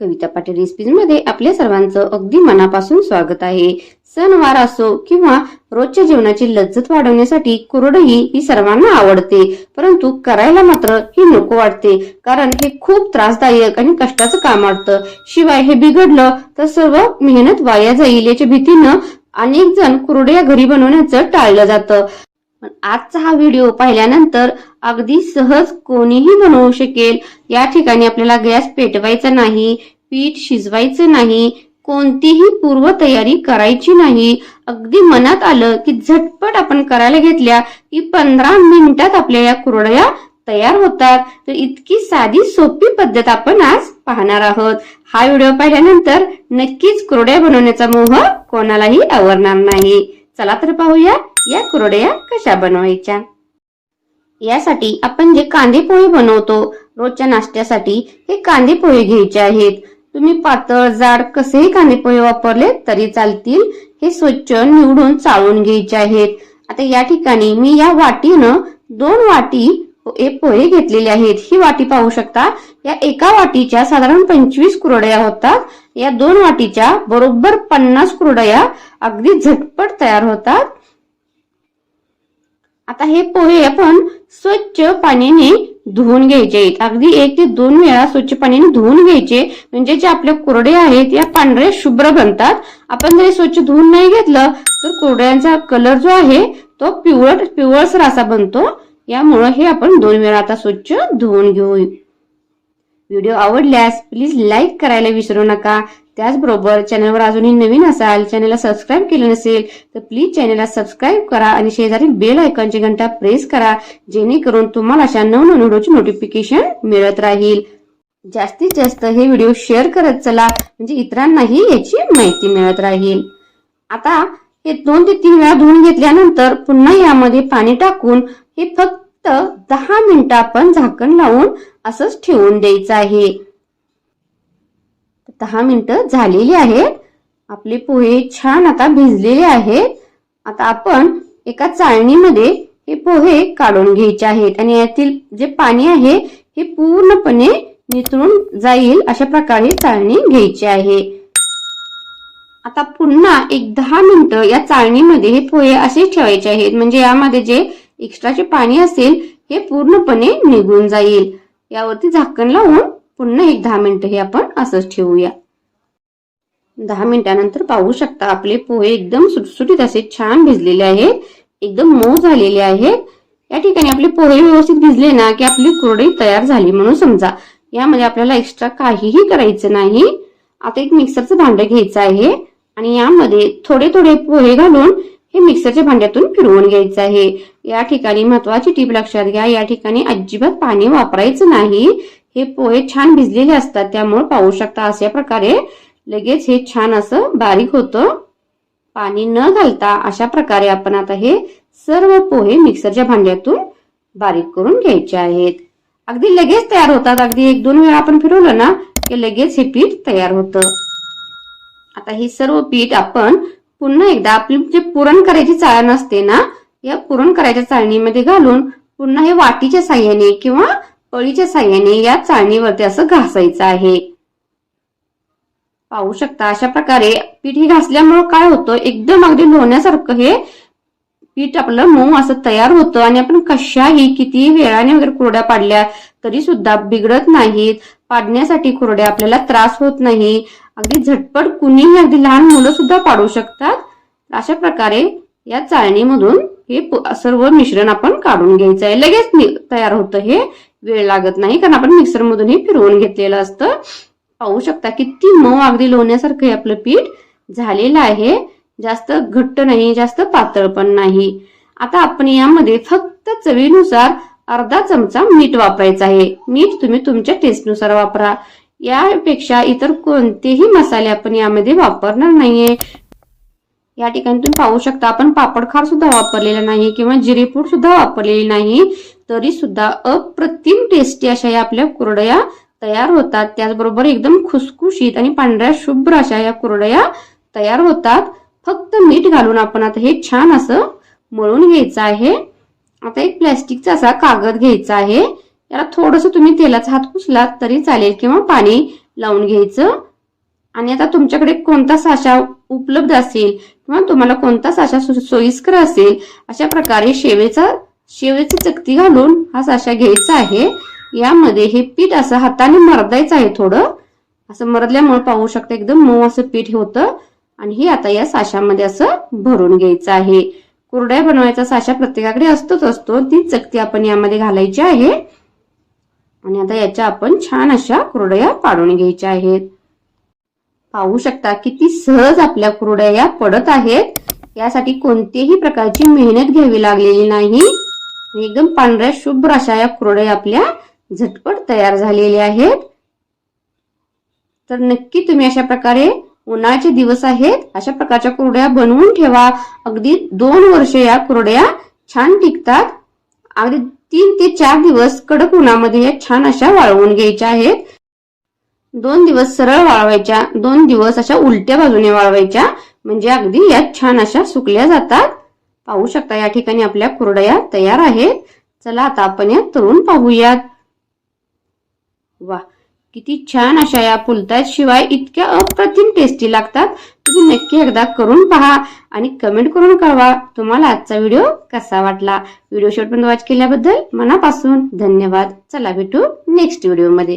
कविता पाटील रेसिपीजमध्ये आपल्या सर्वांचं अगदी मनापासून स्वागत आहे. सणवार असो किंवा रोजच्या जीवनाची लज्जत वाढवण्यासाठी कुरडई ही सर्वांना आवडते. परंतु करायला मात्र ही नको वाटते कारण हे खूप त्रासदायक आणि कष्टाचं काम वाटतं. शिवाय हे बिघडलं तर सर्व मेहनत वाया जाईल याच्या भीतीनं अनेक जण कुरडया घरी बनवण्याचं टाळलं जातं. पण आजचा हा व्हिडिओ पाहिल्यानंतर अगदी सहज कोणीही बनवू शकेल. या ठिकाणी आपल्याला गॅस पेटवायचा नाही पीठ शिजवायचं नाही कोणतीही पूर्वतयारी करायची नाही. अगदी मनात आलं की झटपट आपण करायला घेतल्या की पंधरा मिनिटात आपल्या या कुरडया तयार होतात. तर इतकी साधी सोपी पद्धत आपण आज पाहणार आहोत. हा व्हिडिओ पाहिल्यानंतर नक्कीच कुरड्या बनवण्याचा मोह कोणालाही आवरणार नाही. चला तर पाहूया या कुरड्या कशा बनवायच्या. यासाठी आपण जे कांदे पोहे बनवतो रोजच्या नाश्त्यासाठी हे कांदे पोहे घ्यायचे आहेत. तुम्ही पातळ जाड कसेही कांदे पोहे वापरले तरी चालतील. हे स्वच्छ निवडून चाळून घ्यायचे आहेत. आता या ठिकाणी मी या वाटीनं दोन वाटी पोहे घेतलेले आहेत. ही वाटी पाहू शकता. या एका वाटीच्या साधारण पंचवीस कुरडया होतात. या दोन वाटीच्या बरोबर पन्नास कुरडया अगदी झटपट तयार होतात. आता हे पोहे आपण स्वच्छ पाण्याने धुवून घ्यायचे आहेत. अगदी एक ते दोन वेळा स्वच्छ पाण्याने धुवून घ्यायचे. म्हणजे जे आपले कुरडे आहेत या पांढरे शुभ्र बनतात. आपण जर स्वच्छ धुवून नाही घेतलं तर कुरड्यांचा कलर जो आहे तो पिवळ पिवळसर असा बनतो. यामुळं हे आपण दोन वेळा आता स्वच्छ धुवून घेऊ. व्हिडिओ आवडल्यास प्लीज लाईक करायला विसरू नका. त्याचबरोबर चॅनलवर अजूनही नवीन असाल चॅनलला सबस्क्राईब केलं नसेल तर प्लीज चॅनलला सबस्क्राईब करा आणि शेजारी बेल आयकॉनची घंटा प्रेस करा जेणेकरून तुम्हाला अशा नवनवीन व्हिडिओची नोटिफिकेशन मिळत राहील. जास्तीत जास्त हे व्हिडिओ शेअर करत चला म्हणजे इतरांनाही याची माहिती मिळत राहील. आता हे दोन ते तीन वेळा धुवून घेतल्यानंतर पुन्हा यामध्ये पाणी टाकून हे फक्त दहा मिनिटं आपण झाकण लावून असंच ठेवून द्यायचं आहे. दहा मिनिटं झालेली आहेत. आपले पोहे छान आता भिजलेले आहेत. आता आपण एका चाळणीमध्ये हे पोहे काढून घ्यायचे आहेत आणि यातील जे पाणी आहे हे पूर्णपणे नितळून जाईल अशा प्रकारे चाळणी घ्यायची आहे. आता पुन्हा एक दहा मिनिटं या चाळणीमध्ये हे पोहे असे ठेवायचे आहेत. म्हणजे यामध्ये जे एक्स्ट्राचे पाणी असेल हे पूर्णपणे निघून जाईल. यावरती झाकण लावून पुन्हा एक दहा मिनिटं हे आपण असंच ठेवूया. दहा मिनिटानंतर पाहू शकता आपले पोहे एकदम सुटसुटीत असे छान भिजलेले आहेत एकदम मऊ झालेले आहेत. या ठिकाणी आपले पोहे व्यवस्थित भिजले ना की आपली कुरडई तयार झाली म्हणून समजा. यामध्ये आपल्याला एक्स्ट्रा काहीही करायचं नाही. आता एक मिक्सरचं भांडं घ्यायचं आहे आणि यामध्ये थोडे थोडे पोहे घालून हे मिक्सरच्या भांड्यातून फिरवून घ्यायचं आहे. या ठिकाणी महत्वाची टीप लक्षात घ्या. या ठिकाणी अजिबात पाणी वापरायचं नाही. हे पोहे छान भिजलेले असतात त्यामुळे पाहू शकता अशा प्रकारे लगेच हे छान असं बारीक होतं. पाणी न घालता अशा प्रकारे आपण आता हे सर्व पोहे मिक्सरच्या भांड्यातून बारीक करून घ्यायचे आहेत. अगदी लगेच तयार होतात. अगदी एक दोन वेळा आपण फिरवलं ना की लगेच हे पीठ तयार होतं. आता हे सर्व पीठ आपण पुन्हा एकदा आपली जे पुरण करायची चाळण असते ना या पुरण करायच्या चाळणीमध्ये घालून पुन्हा हे वाटीच्या साह्याने किंवा पळीच्या साह्याने या चाळणीवरती असं घासायचं आहे. पाहू शकता अशा प्रकारे पीठ हे घासल्यामुळं काय होतं? एकदम अगदी लोण्यासारखं हे पीठ आपलं मऊ असं तयार होतं आणि आपण कशाही किती वेळाने वगैरे कुरड्या पाडल्या तरी सुद्धा बिघडत नाहीत. पाडण्यासाठी कुरड्या आपल्याला त्रास होत नाही. अगदी झटपट कुणीही अगदी लहान मुलं सुद्धा पाडू शकतात. अशा प्रकारे या चाळणीमधून हे सर्व मिश्रण आपण काढून घ्यायचं आहे. लगेच तयार होतं हे. वेळ लागत नाही कारण आपण मिक्सर मधून हे फिरवून घेतलेलं असतं. पाहू शकता किती मऊ अगदी लोण्यासारखं हे आपलं पीठ झालेलं आहे. जास्त घट्ट नाही जास्त पातळ पण नाही. आता आपण यामध्ये फक्त चवीनुसार अर्धा चमचा मीठ वापरायचं आहे. मीठ तुम्ही तुमच्या टेस्टनुसार वापरा. यापेक्षा इतर कोणतेही मसाले आपण यामध्ये वापरणार नाहीये. या ठिकाणी तुम्ही पाहू शकता आपण पापड खार सुद्धा वापरलेला नाही किंवा जिरीपूड सुद्धा वापरलेली नाही. तरी सुद्धा अप्रतिम टेस्टी अशा या आपल्या कुरडया तयार होतात. त्याचबरोबर एकदम खुसखुशीत आणि पांढऱ्या शुभ्र अशा या कुरडया तयार होतात. फक्त मीठ घालून आपण आता हे छान असं मळून घ्यायचं आहे. आता एक प्लॅस्टिकचा असा कागद घ्यायचा आहे. याला थोडस तुम्ही तेलाचा हात पुसलात तरी चालेल किंवा पाणी लावून घ्यायचं. आणि आता तुमच्याकडे कोणता साचा उपलब्ध असेल किंवा तुम्हाला कोणता साचा सोयीस्कर असेल अशा प्रकारे शेवेचा शेवेची चकती घालून हा साचा घ्यायचा आहे. यामध्ये हे पीठ असं हाताने मरदायचं आहे थोडं. असं मरदल्यामुळे पाहू शकता एकदम मऊ असं पीठ होतं. आणि हे आता या साशामध्ये असं भरून घ्यायचं आहे. कुरड्या बनवायचा साचा प्रत्येकाकडे असतोच असतो. ती चकती आपण यामध्ये घालायची आहे. आणि आता याच्या आपण छान अशा कुरड्या पाडून घ्यायच्या आहेत. पाहू शकता किती सहज आपल्या कुरड्या या पडत आहेत. यासाठी कोणतीही प्रकारची मेहनत घ्यावी लागलेली नाही. एकदम पांढऱ्या शुभ्र अशा या कुरड्या आपल्या झटपट तयार झालेल्या आहेत. तर नक्की तुम्ही अशा प्रकारे उन्हाळ्याचे दिवस आहेत अशा प्रकारच्या कुरड्या बनवून ठेवा. अगदी दोन वर्ष या कुरड्या छान टिकतात. अगदी तीन ते चार दिवस कडक उन्हामध्ये या छान अशा वाळवून घ्यायच्या आहेत. दोन दिवस सरळ वाळवायच्या दोन दिवस अशा उलट्या बाजूने वाळवायच्या म्हणजे अगदी या छान अशा सुकल्या जातात. पाहू शकता या ठिकाणी आपल्या कुरडया तयार आहेत. चला आता आपण या तळून पाहूयात. वा किती छान अशा या पुलतायत. शिवाय इतक्या अप्रतिम टेस्टी लागतात. तुम्ही नक्की एकदा करून पहा आणि कमेंट करून कळवा तुम्हाला आजचा व्हिडिओ कसा वाटला. व्हिडिओ शेवटपर्यंत वॉच केल्याबद्दल मनापासून धन्यवाद. चला भेटू नेक्स्ट व्हिडिओमध्ये